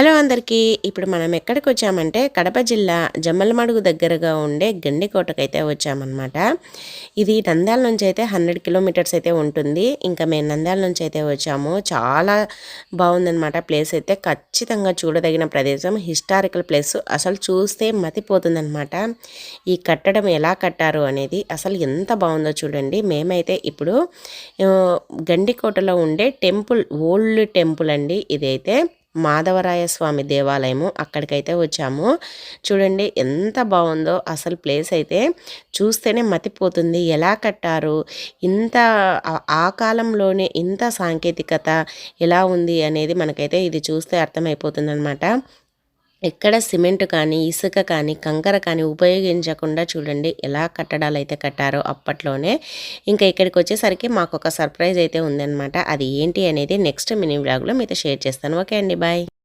Hello అందరికీ ఇప్పుడు మనం ఎక్కడికి వచ్చామంటే కడప జిల్లా జమ్మలమడుగు దగ్గరగా ఉండే గండికోటకు అయితే వచ్చామన్నమాట. ఇది నంద్యాల నుంచి అయితే హండ్రెడ్ కిలోమీటర్స్ అయితే ఉంటుంది. ఇంకా మేము నంద్యాల నుంచి అయితే వచ్చాము. చాలా బాగుందన్నమాట ప్లేస్ అయితే. ఖచ్చితంగా చూడదగిన ప్రదేశం. Historical place. అసలు చూస్తే మతిపోతుందన్నమాట. ఈ కట్టడం ఎలా కట్టారు అనేది అసలు ఎంత బాగుందో చూడండి. మేమైతే ఇప్పుడు గండికోటలో ఉండే టెంపుల్ ఓల్డ్ టెంపుల్ అండి ఇదైతే. మాధవరాయ స్వామి దేవాలయము అక్కడికైతే వచ్చాము. చూడండి ఎంత బాగుందో అసలు ప్లేస్ అయితే చూస్తేనే మతిపోతుంది. ఎలా కట్టారు? ఇంత ఆ- ఆ కాలంలోనే ఇంత సాంకేతికత ఎలా ఉంది అనేది మనకైతే ఇది చూస్తే అర్థమైపోతుంది అనమాట ఎక్కడ సిమెంట్ కానీ ఇసుక కానీ కంకర కానీ ఉపయోగించకుండా చూడండి ఎలా కట్టడాలు అయితే కట్టారో అప్పట్లోనే. ఇంకా ఇక్కడికి వచ్చేసరికి మాకు ఒక సర్ప్రైజ్ అయితే ఉందన్నమాట. అది ఏంటి అనేది నెక్స్ట్ మినీ బ్లాగ్లో మీతో షేర్ చేస్తాను. ఓకే అండి బాయ్.